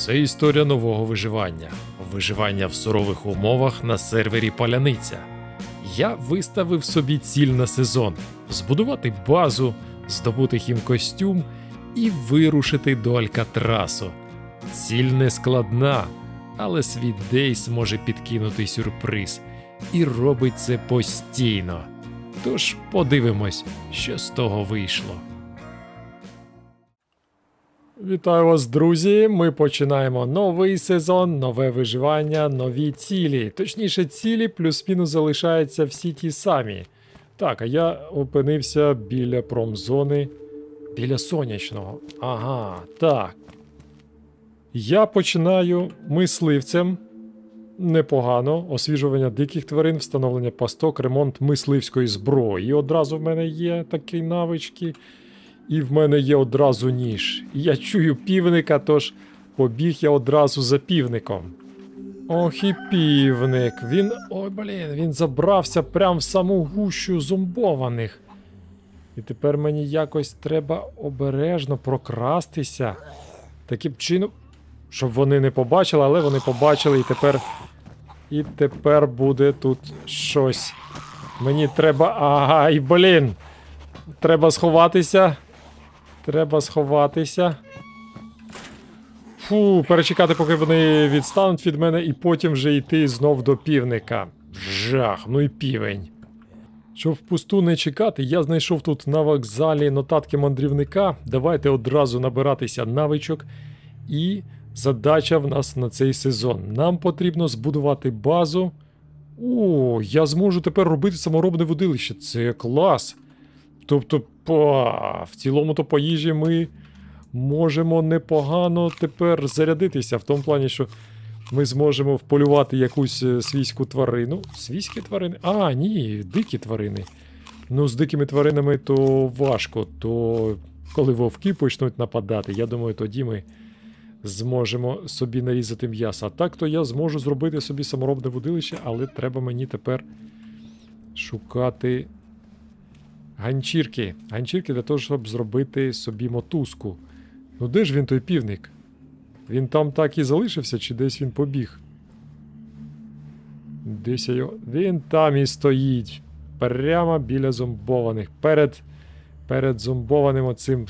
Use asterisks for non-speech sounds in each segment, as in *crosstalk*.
Це історія нового виживання. Виживання в сурових умовах на сервері Поляниця. Я виставив собі ціль на сезон: збудувати базу, здобути хімкостюм і вирушити до Алькатрасу. Ціль не складна, але світ Дейс може підкинути сюрприз і робить це постійно. Тож подивимось, що з того вийшло. Вітаю вас, друзі! Ми починаємо новий сезон, нове виживання, нові цілі. Точніше, цілі плюс-мінус залишаються всі ті самі. Так, а я опинився біля промзони, біля сонячного. Ага, так. Я починаю мисливцем. Непогано. Освіжування диких тварин, встановлення пасток, ремонт мисливської зброї. Одразу в мене є такі навички. І в мене є одразу ніж. І Я чую півника, тож побіг я одразу за півником. Ох і півник. Він. Ой, блін, він забрався прямо в саму гущу зомбованих. І тепер мені якось треба обережно прокрастися. Таким чином, щоб вони не побачили, але вони побачили і тепер. І тепер буде тут щось. Мені треба. Ай, блін! Треба сховатися. Треба сховатися. Фу, перечекати, поки вони відстануть від мене, і потім вже йти знов до півника. Жах, ну і півень. Щоб впусту не чекати, я знайшов тут на вокзалі нотатки мандрівника. Давайте одразу набиратися навичок. І задача в нас на цей сезон. Нам потрібно збудувати базу. О, я зможу тепер робити саморобне водилище. Це клас. Тобто, по, в цілому то по їжі ми можемо непогано тепер зарядитися, в тому плані, що ми зможемо вполювати якусь е, свійську тварину. Свійські тварини? А, ні, дикі тварини. Ну, з дикими тваринами то важко. То коли вовки почнуть нападати, я думаю, тоді ми зможемо собі нарізати м'ясо. А так то я зможу зробити собі саморобне водилище, але треба мені тепер шукати ганчірки. Ганчірки для того, щоб зробити собі мотузку. Ну де ж він той півник? Він там так і залишився, чи десь він побіг? Десь я його. Він там і стоїть. Прямо біля зомбованих. Перед перед зомбованим оцим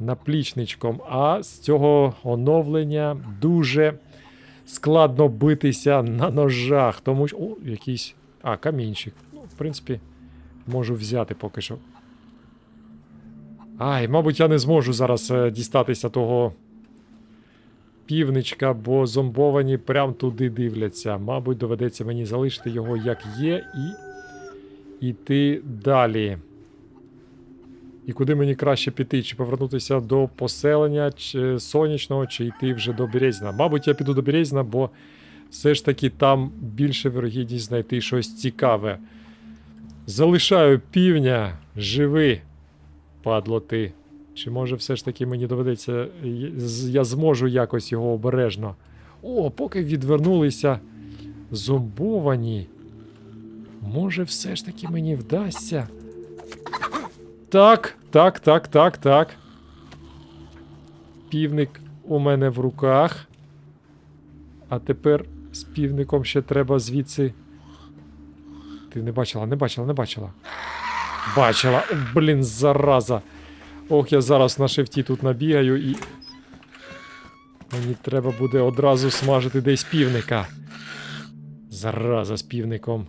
наплічничком. А з цього оновлення дуже складно битися на ножах. Тому що. О, якийсь. А, камінчик. Ну, в принципі, можу взяти поки що. Ай, мабуть, я не зможу зараз е, дістатися того півничка, бо зомбовані прям туди дивляться. Мабуть, доведеться мені залишити його як є і йти далі. І куди мені краще піти? Чи повернутися до поселення чи сонячного, чи йти вже до Березіна? Мабуть, я піду до Березіна, бо все ж таки там більше вирогідність знайти щось цікаве. Залишаю півня, живи, падло ти. Чи може все ж таки мені доведеться, я зможу якось його обережно. О, поки відвернулися зомбовані. Може, все ж таки мені вдасться. Так, так, так, так, так. Півник у мене в руках. А тепер з півником ще треба звідси. Ти не бачила, не бачила, не бачила. Бачила. Блін, зараза. Ох, я зараз на шифті тут набігаю і. Мені треба буде одразу смажити десь півника. Зараза з півником.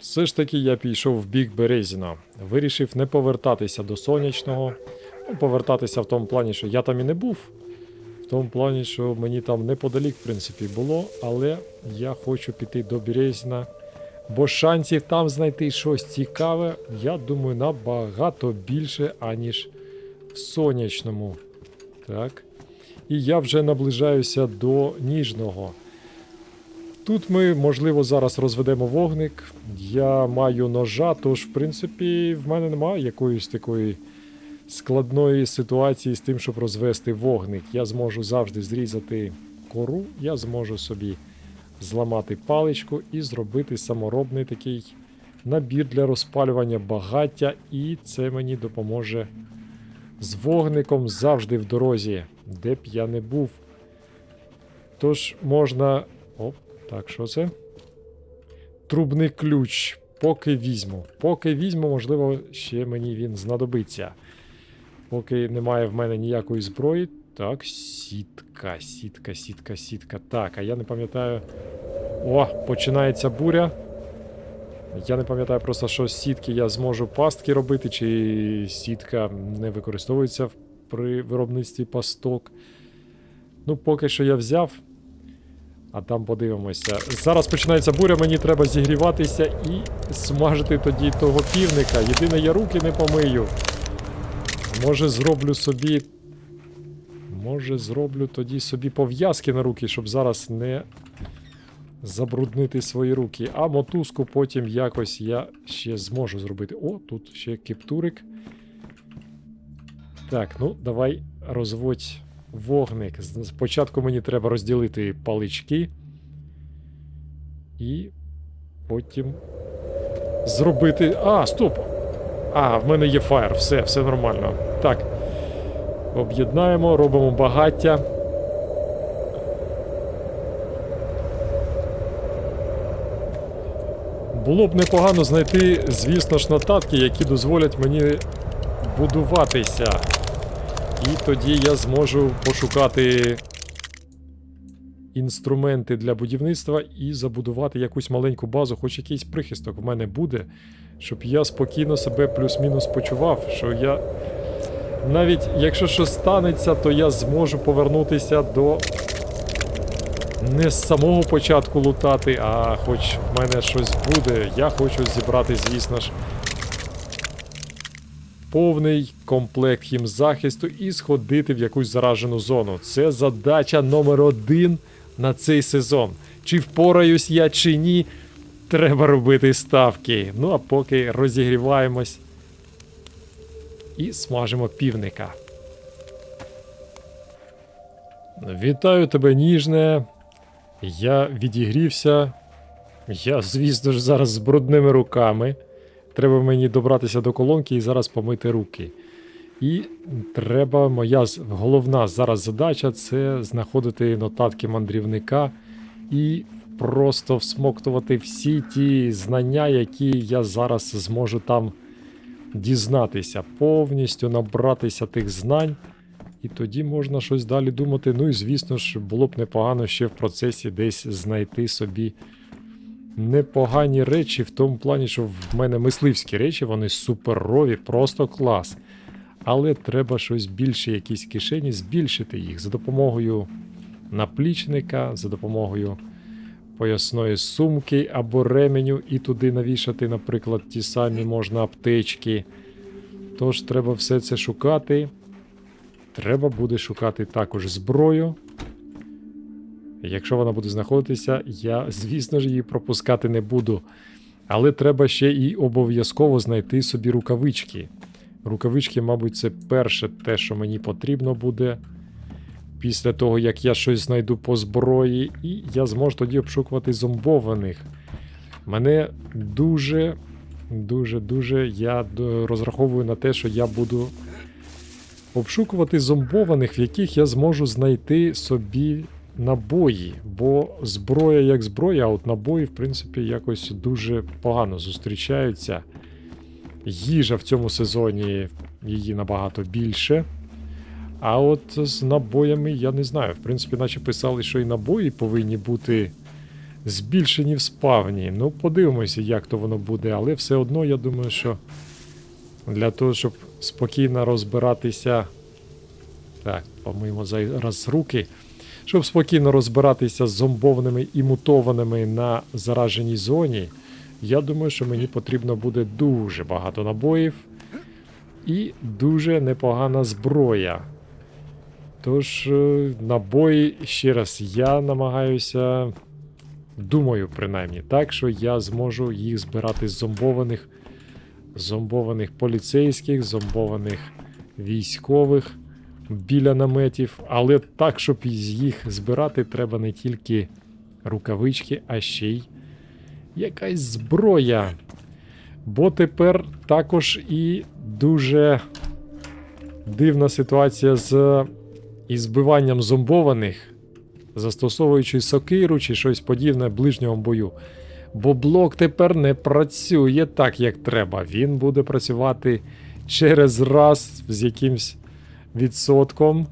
Все ж таки я пішов в бік Березіна. Вирішив не повертатися до сонячного. Ну, повертатися в тому плані, що я там і не був. В тому плані, що мені там неподалік, в принципі, було, але я хочу піти до Березіна. Бо шансів там знайти щось цікаве, я думаю, набагато більше, аніж в сонячному. Так. І я вже наближаюся до ніжного. Тут ми, можливо, зараз розведемо вогник. Я маю ножа, тож, в принципі, в мене немає якоїсь такої складної ситуації з тим, щоб розвести вогник. Я зможу завжди зрізати кору, я зможу собі зламати паличку і зробити саморобний такий набір для розпалювання багаття, і це мені допоможе з вогником завжди в дорозі. де б я не був. Тож можна. Оп, так, що це? Трубний ключ. Поки візьму. Поки візьму, можливо, ще мені він знадобиться. Поки немає в мене ніякої зброї. Так, сітка, сітка, сітка, сітка. Так, а я не пам'ятаю. О, починається буря. Я не пам'ятаю просто, що з сітки я зможу пастки робити, чи сітка не використовується при виробництві пасток. Ну, поки що я взяв. А там подивимося. Зараз починається буря, мені треба зігріватися і смажити тоді того півника. Єдине, я руки не помию. Може, зроблю собі. Може, зроблю тоді собі пов'язки на руки, щоб зараз не забруднити свої руки. А мотузку потім якось я ще зможу зробити. О, тут ще кептурик. Так, ну давай розводь вогник. Спочатку мені треба розділити палички. І потім зробити. А, стоп! А, в мене є фаєр, все, все нормально. Так. Об'єднаємо, робимо багаття. Було б непогано знайти, звісно ж, нотатки, які дозволять мені будуватися. І тоді я зможу пошукати інструменти для будівництва і забудувати якусь маленьку базу, хоч якийсь прихисток в мене буде, щоб я спокійно себе плюс-мінус почував, що я. Навіть якщо щось станеться, то я зможу повернутися до не з самого початку лутати, а хоч в мене щось буде. Я хочу зібрати, звісно ж, повний комплект хімзахисту і сходити в якусь заражену зону. Це задача номер один на цей сезон. Чи впораюсь я, чи ні, треба робити ставки. Ну а поки розігріваємось і смажимо півника. Вітаю тебе, ніжне. Я відігрівся. Я, звісно ж, зараз з брудними руками. Треба мені добратися до колонки і зараз помити руки. І треба моя головна зараз задача це знаходити нотатки мандрівника і просто всмоктувати всі ті знання, які я зараз зможу там дізнатися, повністю набратися тих знань. І тоді можна щось далі думати. Ну і звісно ж, було б непогано ще в процесі десь знайти собі непогані речі, в тому плані, що в мене мисливські речі, вони суперові, просто клас. Але треба щось більше, якісь кишені, збільшити їх за допомогою наплічника, за допомогою поясної сумки або ременю, і туди навішати, наприклад, ті самі можна аптечки. Тож треба все це шукати. Треба буде шукати також зброю. Якщо вона буде знаходитися, я, звісно ж, її пропускати не буду. Але треба ще і обов'язково знайти собі рукавички. Рукавички, мабуть, це перше те, що мені потрібно буде. Після того, як я щось знайду по зброї, і я зможу тоді обшукувати зомбованих. Мене дуже, дуже, дуже я розраховую на те, що я буду обшукувати зомбованих, в яких я зможу знайти собі набої. Бо зброя як зброя, а от набої, в принципі, якось дуже погано зустрічаються. Їжа в цьому сезоні її набагато більше. А от з набоями я не знаю. В принципі, наче писали, що і набої повинні бути збільшені в спавні. Ну, подивимося, як то воно буде, але все одно я думаю, що для того, щоб спокійно розбиратися. Так, помиємо зараз руки. Щоб спокійно розбиратися з зомбованими і мутованими на зараженій зоні, я думаю, що мені потрібно буде дуже багато набоїв і дуже непогана зброя. Тож, е, набої, ще раз, я намагаюся, думаю, принаймні, так, що я зможу їх збирати з зомбованих, зомбованих поліцейських, зомбованих військових біля наметів. Але так, щоб їх збирати, треба не тільки рукавички, а ще й якась зброя. Бо тепер також і дуже дивна ситуація з із вбиванням зомбованих, застосовуючи сокиру чи щось подібне в ближньому бою. Бо блок тепер не працює так, як треба. Він буде працювати через раз з якимсь відсотком.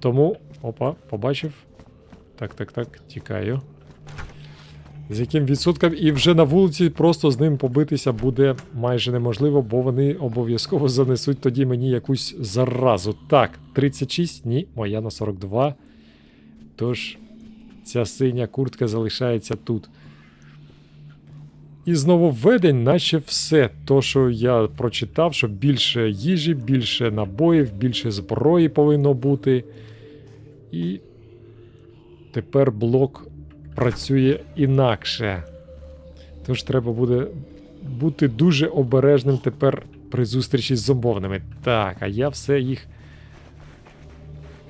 Тому. Опа, побачив. Так, так, так, тікаю. З яким відсотком, і вже на вулиці просто з ним побитися буде майже неможливо, бо вони обов'язково занесуть тоді мені якусь заразу. Так, 36, ні, моя на 42. Тож, ця синя куртка залишається тут. І знову введень, наче все. То, що я прочитав, що більше їжі, більше набоїв, більше зброї повинно бути. І тепер блок працює інакше. Тож треба буде бути дуже обережним тепер при зустрічі з зомбованими. Так, а я все їх.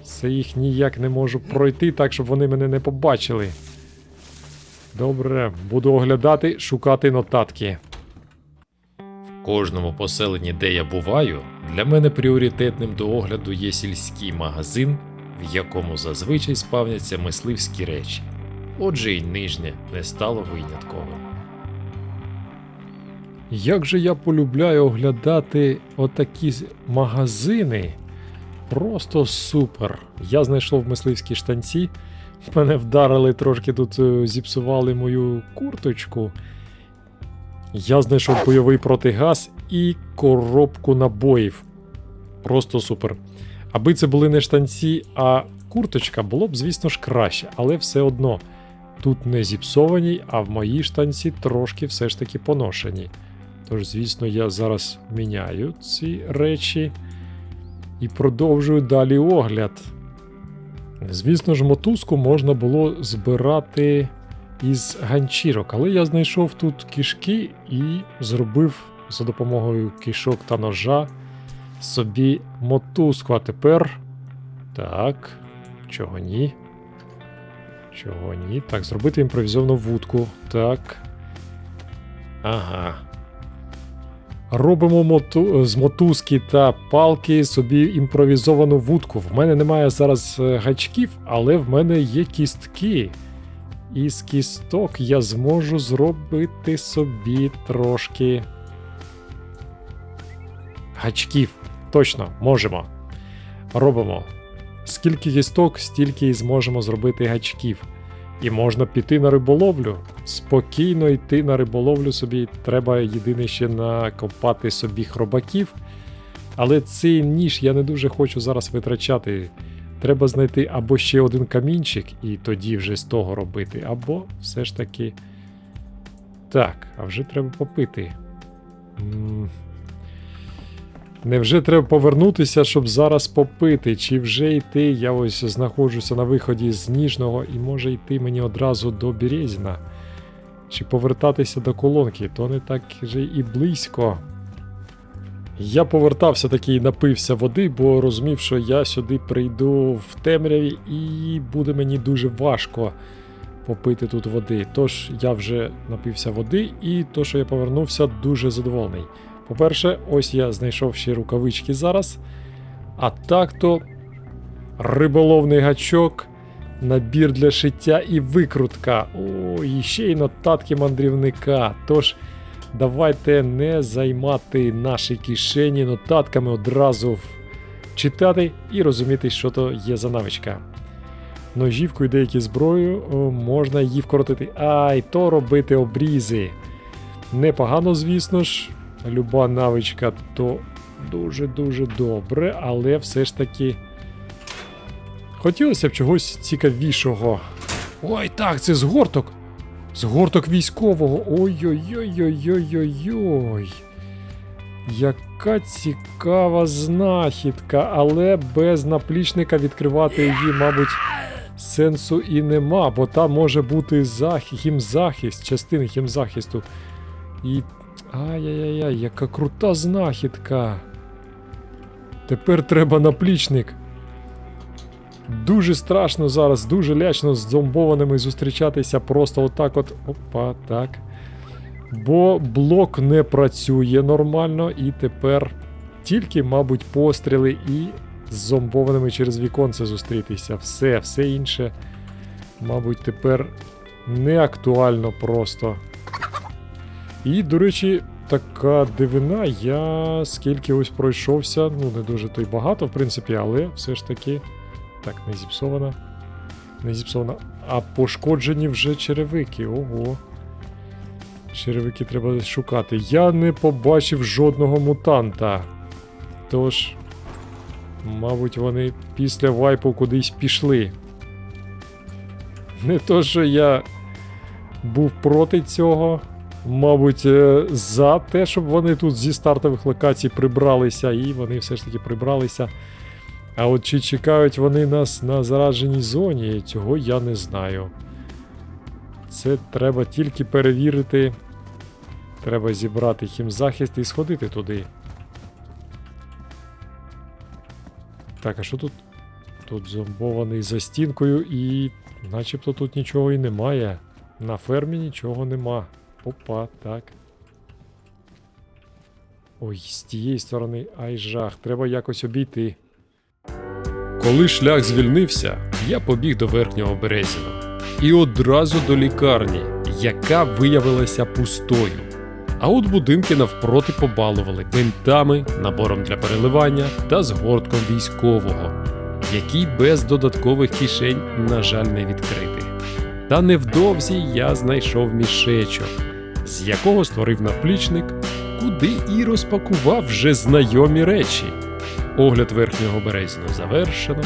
Все їх ніяк не можу пройти, так, щоб вони мене не побачили. Добре, буду оглядати, шукати нотатки. В кожному поселенні, де я буваю, для мене пріоритетним до огляду є сільський магазин, в якому зазвичай спавняться мисливські речі. Отже, й нижнє не стало винятковим. Як же я полюбляю оглядати отакі магазини. Просто супер. Я знайшов мисливські штанці. Мене вдарили трошки тут, е, зіпсували мою курточку. Я знайшов бойовий протигаз і коробку набоїв. Просто супер. Аби це були не штанці, а курточка, було б, звісно ж, краще, але все одно. Тут не зіпсовані, а в моїй штанці трошки все ж таки поношені. Тож, звісно, я зараз міняю ці речі і продовжую далі огляд. Звісно ж, мотузку можна було збирати із ганчірок, але я знайшов тут кішки і зробив за допомогою кішок та ножа собі мотузку. А тепер. Так, чого ні? Чого ні? Так, зробити імпровізовану вудку. Так. Ага. Робимо моту... з мотузки та палки собі імпровізовану вудку. В мене немає зараз е, гачків, але в мене є кістки. І з кісток я зможу зробити собі трошки. Гачків. Точно, можемо. Робимо. Скільки кісток, стільки і зможемо зробити гачків. І можна піти на риболовлю. Спокійно йти на риболовлю собі. Треба єдине ще накопати собі хробаків. Але цей ніж я не дуже хочу зараз витрачати. Треба знайти або ще один камінчик, і тоді вже з того робити, або все ж таки. Так, а вже треба попити. Невже треба повернутися, щоб зараз попити? Чи вже йти? Я ось знаходжуся на виході з Ніжного і може йти мені одразу до Березіна. Чи повертатися до колонки, то не так же і близько. Я повертався таки і напився води, бо розумів, що я сюди прийду в темряві і буде мені дуже важко попити тут води. Тож я вже напився води, і то, що я повернувся, дуже задоволений. По-перше, ось я знайшов ще рукавички зараз. А так то риболовний гачок, набір для шиття і викрутка. О, і ще й нотатки мандрівника. Тож давайте не займати наші кишені нотатками одразу читати і розуміти, що то є за навичка. Ножівкою і деякі зброю можна її вкоротити. Ай, то робити обрізи. Непогано, звісно ж. Люба навичка то дуже-дуже добре, але все ж таки. Хотілося б чогось цікавішого. Ой, так, це згорток. Згорток військового. Ой-ой-ой-ой-ой-ой-ой. Яка цікава знахідка, але без наплічника відкривати її, мабуть, сенсу і нема, бо там може бути захи, хімзахист, частини хімзахисту. І. Ай-яй-яй, яка крута знахідка. Тепер треба наплічник. Дуже страшно зараз, дуже лячно з зомбованими зустрічатися просто отак от. Опа, так. Бо блок не працює нормально, і тепер тільки, мабуть, постріли і з зомбованими через віконце зустрітися. Все, все інше, мабуть, тепер не актуально просто. І, до речі, така дивина, я скільки ось пройшовся, ну не дуже то й багато, в принципі, але все ж таки. Так, не зіпсована. Не зіпсована. А пошкоджені вже черевики. Ого. Черевики треба шукати. Я не побачив жодного мутанта. Тож, мабуть, вони після вайпу кудись пішли. Не то, що я був проти цього. Мабуть, е, за те, щоб вони тут зі стартових локацій прибралися, і вони все ж таки прибралися. А от чи чекають вони нас на зараженій зоні, цього я не знаю. Це треба тільки перевірити. Треба зібрати хімзахист і сходити туди. Так, а що тут? Тут зомбований за стінкою і начебто тут нічого і немає. На фермі нічого нема. Опа, так. Ой, з тієї сторони, ай жах, треба якось обійти. Коли шлях звільнився, я побіг до верхнього Березіна і одразу до лікарні, яка виявилася пустою. А от будинки навпроти побалували бинтами, набором для переливання та згортком військового, який без додаткових кишень, на жаль, не відкритий. Та невдовзі я знайшов мішечок, з якого створив наплічник, куди і розпакував вже знайомі речі. Огляд верхнього березіну завершено,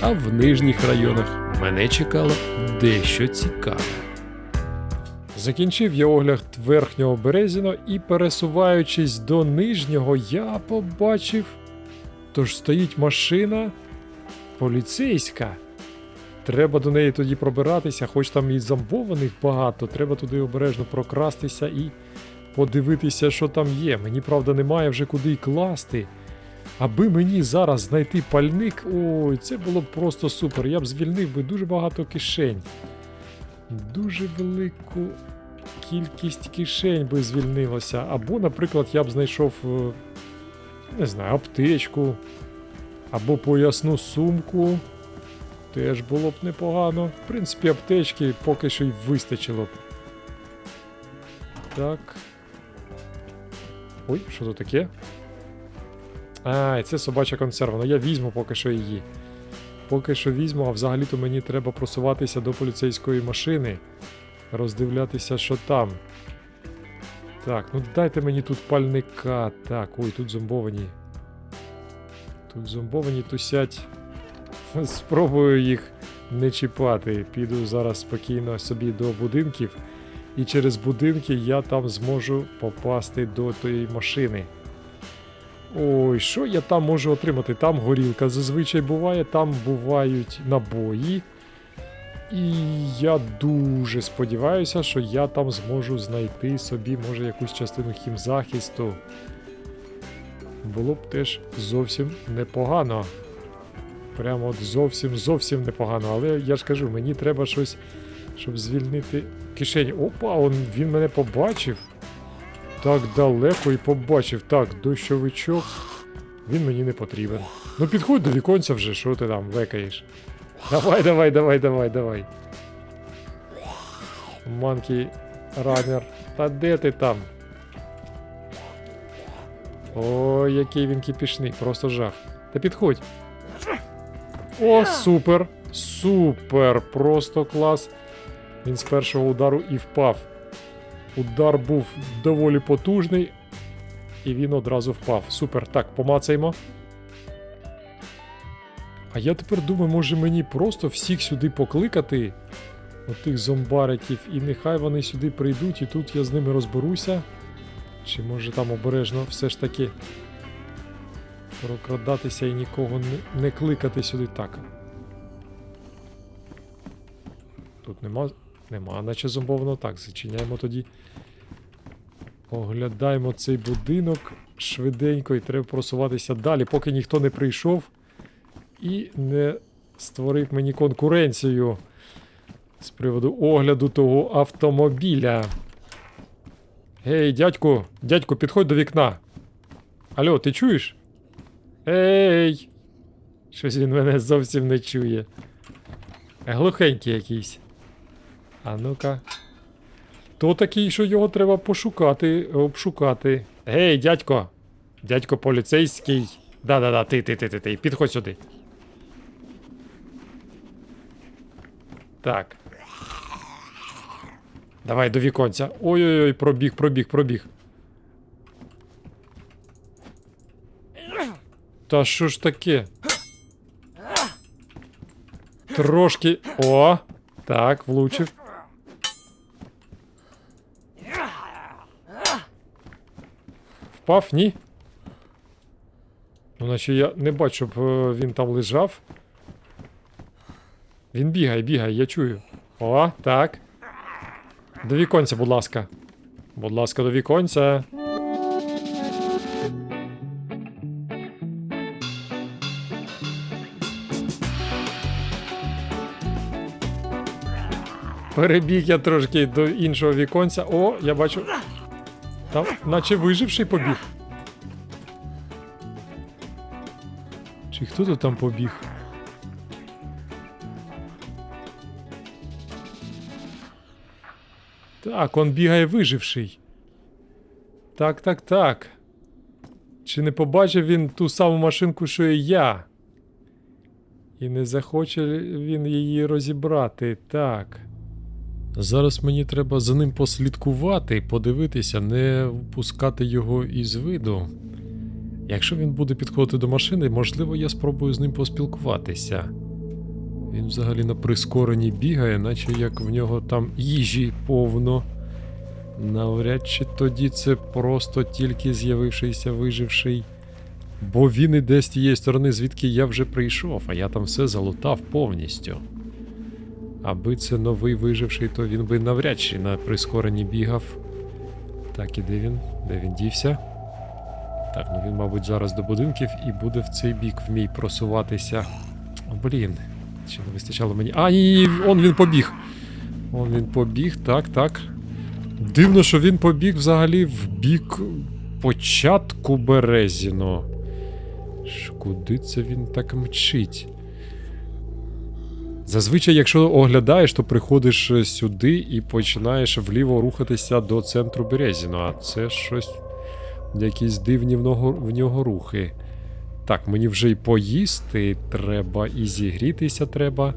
а в нижніх районах мене чекало дещо цікаве. Закінчив я огляд верхнього Березіно і, пересуваючись до нижнього, я побачив. Тож стоїть машина поліцейська. Треба до неї тоді пробиратися, хоч там і зомбованих багато, треба туди обережно прокрастися і подивитися, що там є. Мені, правда, немає вже куди й класти. Аби мені зараз знайти пальник, ой, це було б просто супер. Я б звільнив би дуже багато кишень. Дуже велику кількість кишень би звільнилося. Або, наприклад, я б знайшов, е, не знаю, аптечку, або поясну сумку. Теж було б непогано. В принципі, аптечки поки що й вистачило б. Так. Ой, що тут таке? А, це собача консерва. Ну я візьму поки що її. Поки що візьму, а взагалі-то мені треба просуватися до поліцейської машини, роздивлятися, що там. Так, ну дайте мені тут пальника. Так, ой, тут зомбовані. Тут зомбовані тусять. *laughs* Спробую їх не чіпати. Піду зараз спокійно собі до будинків, і через будинки я там зможу попасти до тої машини. Ой, що я там можу отримати? Там горілка зазвичай буває, там бувають набої. І я дуже сподіваюся, що я там зможу знайти собі, може, якусь частину хімзахисту. Було б теж зовсім непогано. Прямо от зовсім зовсім непогано. Але я ж кажу, мені треба щось, щоб звільнити кишені. Опа, он, він мене побачив. Так далеко і побачив. Так, дощовичок. Він мені не потрібен. Ну підходь до віконця вже, що ти там векаєш. Давай, давай, давай, давай, давай. Манкі ранер. Та де ти там? Ой, який він кипішний, просто жах. Та підходь. О, супер! Супер! Просто клас. Він з першого удару і впав. Удар був доволі потужний, і він одразу впав. Супер. Так, помацаємо. А я тепер думаю, може мені просто всіх сюди покликати, отих зомбариків, і нехай вони сюди прийдуть, і тут я з ними розберуся. Чи може там обережно все ж таки прокрадатися і нікого не, не кликати сюди так. Тут нема. Нема, наче зомбовано так. Зачиняємо тоді. Оглядаємо цей будинок швиденько і треба просуватися далі, поки ніхто не прийшов і не створив мені конкуренцію з приводу огляду того автомобіля. Гей, дядьку, дядьку, підходь до вікна. Алло, ти чуєш? Ей! Щось він мене зовсім не чує. Глухенький якийсь. А ну-ка. То такий, що його треба пошукати, обшукати. Гей, дядько! Дядько поліцейський. Да-да-да, ти, ти, ти, ти, ти. Підходь сюди. Так. Давай до віконця. Ой-ой-ой, пробіг, пробіг, пробіг. Та що ж таке? Трошки. О! Так, влучив. Впав, ні? Ну, наче я не бачу, щоб е, він там лежав. Він бігає, бігає, я чую. О, так. До віконця, будь ласка. Будь ласка, до віконця. Перебіг я трошки до іншого віконця. О, я бачу. Там, наче виживший побіг. Чи хто тут там побіг? Так, он бігає виживший. Так, так, так. Чи не побачив він ту саму машинку, що і я? І не захоче він її розібрати. Так. Зараз мені треба за ним послідкувати, подивитися, не впускати його із виду. Якщо він буде підходити до машини, можливо, я спробую з ним поспілкуватися. Він взагалі на прискоренні бігає, наче як в нього там їжі повно. Навряд чи тоді це просто тільки з'явившийся виживший. Бо він іде з тієї сторони, звідки я вже прийшов, а я там все залутав повністю. Аби це новий виживший, то він би навряд чи на прискоренні бігав. Так, і де він? Де він дівся? Так, ну він, мабуть, зараз до будинків і буде в цей бік в мій просуватися. Блін. Чи не вистачало мені. А, ні, он він побіг. Он він побіг, так, так. Дивно, що він побіг взагалі в бік початку Березіно. Куди це він так мчить? Зазвичай, якщо оглядаєш, то приходиш е, сюди і починаєш вліво рухатися до центру Березіно, а це щось. Якісь дивні в нього, в нього рухи. Так, мені вже й поїсти треба, і зігрітися треба.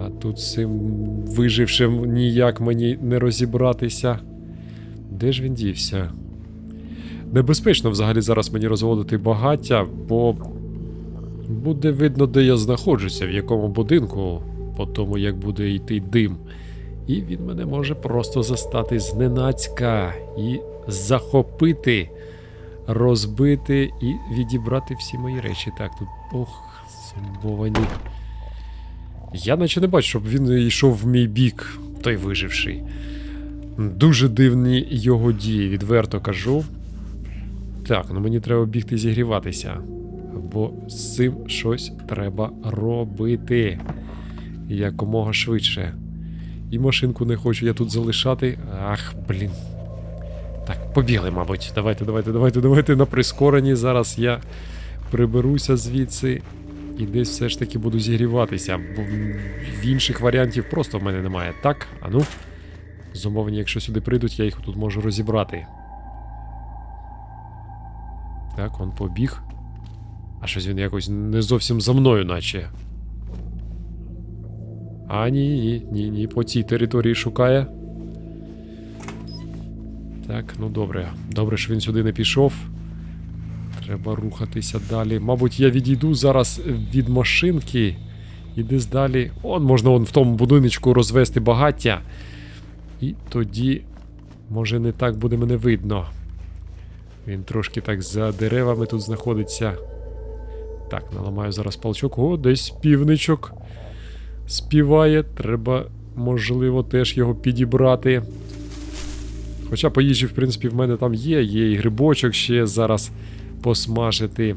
А тут цим вижившим ніяк мені не розібратися. Де ж він дівся? Небезпечно взагалі зараз мені розводити багаття, бо буде видно, де я знаходжуся, в якому будинку, по тому як буде йти дим. І він мене може просто застати зненацька і захопити, розбити і відібрати всі мої речі. Так, тут. Ох, зомбовані. Я наче не бачу, щоб він йшов в мій бік, той виживший. Дуже дивні його дії, відверто кажу. Так, ну мені треба бігти зігріватися. Бо з цим щось треба робити. Якомога швидше. І машинку не хочу я тут залишати. Ах, блін. Так, побігли, мабуть. Давайте, давайте, давайте, давайте на прискоренні. Зараз я приберуся звідси і десь все ж таки буду зігріватися, бо в інших варіантів просто в мене немає. Так, а ну. Зумовлені, якщо сюди прийдуть, я їх тут можу розібрати. Так, он побіг. А щось він якось не зовсім за мною, наче. А, ні, ні, ні, ні, по цій території шукає. Так, ну добре. Добре, що він сюди не пішов. Треба рухатися далі. Мабуть, я відійду зараз від машинки. І десь далі. Он можна вон в тому будиночку розвести багаття. І тоді, може, не так буде мене видно. Він трошки так за деревами тут знаходиться. Так, наламаю зараз палчок. О, десь півничок співає. Треба, можливо, теж його підібрати. Хоча по їжі, в принципі, в мене там є, є і грибочок ще зараз посмажити.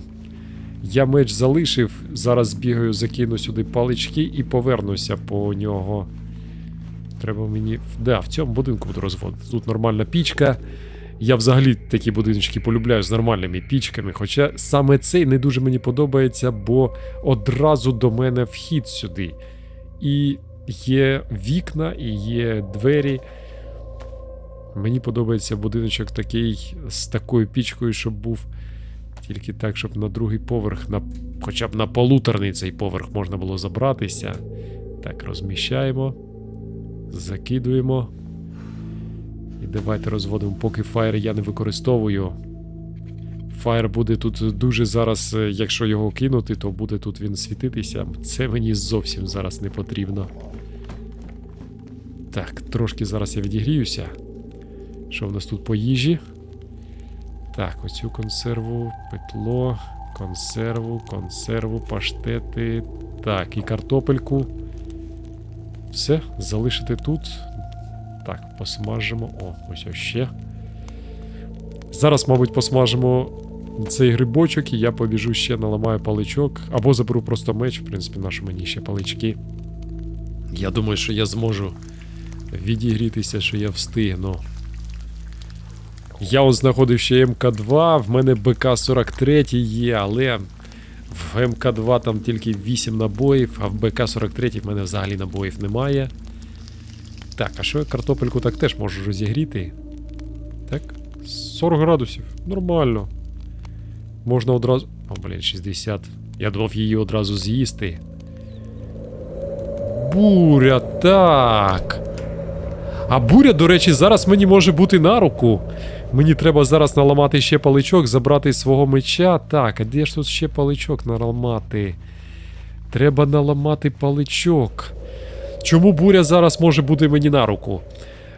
Я меч залишив, зараз збігаю, закину сюди палички і повернуся по нього. Треба мені. Да, в цьому будинку буду розводити. Тут нормальна пічка Я взагалі такі будиночки полюбляю з нормальними пічками. Хоча саме цей не дуже мені подобається, бо одразу до мене вхід сюди. І є вікна, і є двері. Мені подобається будиночок такий з такою пічкою, щоб був тільки так, щоб на другий поверх, на, хоча б на полуторний цей поверх можна було забратися. Так, розміщаємо, закидуємо. Давайте розводимо, поки фаєр я не використовую. Фаєр буде тут дуже зараз, е, якщо його кинути, то буде тут він світитися. Це мені зовсім зараз не потрібно. Так, трошки зараз я відігріюся. Що в нас тут по їжі? Так, оцю консерву, петло, консерву, консерву, паштети. Так, і картопельку. Все, залишити тут. Так, посмажимо. О, ось ось ще. Зараз, мабуть, посмажимо цей грибочок, і я побіжу ще наламаю паличок. Або заберу просто меч, в принципі, нашу мені ще палички. Я думаю, що я зможу відігрітися, що я встигну. Я он знаходив ще МК2, в мене БК-43 є, але в МК2 там тільки 8 набоїв, а в БК-43 в мене взагалі набоїв немає. Так, а що картопельку так теж можу розігріти? Так, 40 градусів. Нормально. Можна одразу. О, блін, 60. Я думав її одразу з'їсти. Буря, так. А буря, до речі, зараз мені може бути на руку. Мені треба зараз наламати ще паличок, забрати свого меча. Так, а де ж тут ще паличок наламати? Треба наламати паличок. Чому буря зараз може бути мені на руку?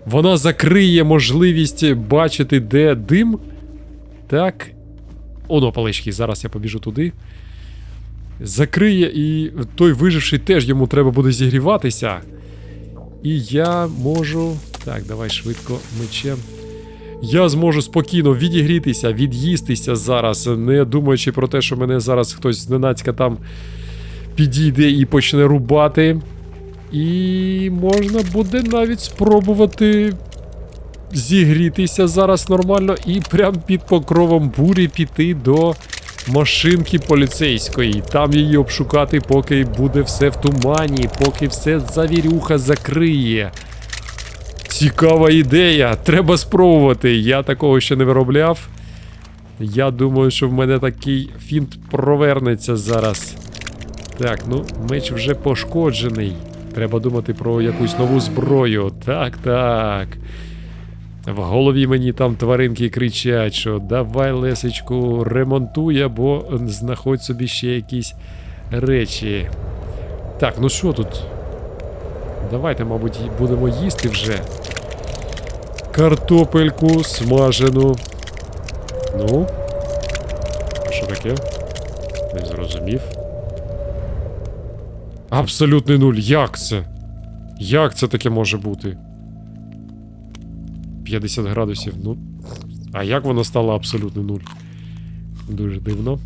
Вона закриє можливість бачити, де дим. Так. Оно палички, зараз я побіжу туди. Закриє, і той виживший теж йому треба буде зігріватися. І я можу. Так, давай швидко мечем. Я зможу спокійно відігрітися, від'їстися зараз, не думаючи про те, що мене зараз хтось зненацька там підійде і почне рубати. І можна буде навіть спробувати зігрітися зараз нормально і прям під покровом бурі піти до машинки поліцейської. Там її обшукати, поки буде все в тумані, поки все завірюха закриє. Цікава ідея, треба спробувати. Я такого ще не виробляв. Я думаю, що в мене такий фінт провернеться зараз. Так, ну, меч вже пошкоджений. Треба думати про якусь нову зброю. Так, так. В голові мені там тваринки кричать, що давай, Лесечку, ремонтуй або знаходь собі ще якісь речі. Так, ну що тут? Давайте, мабуть, будемо їсти вже. Картопельку смажену. Ну. Що таке? Не зрозумів. Абсолютний нуль. Як це? Як це таке може бути? 50 градусів, ну. А як воно стало абсолютний нуль? Дуже дивно.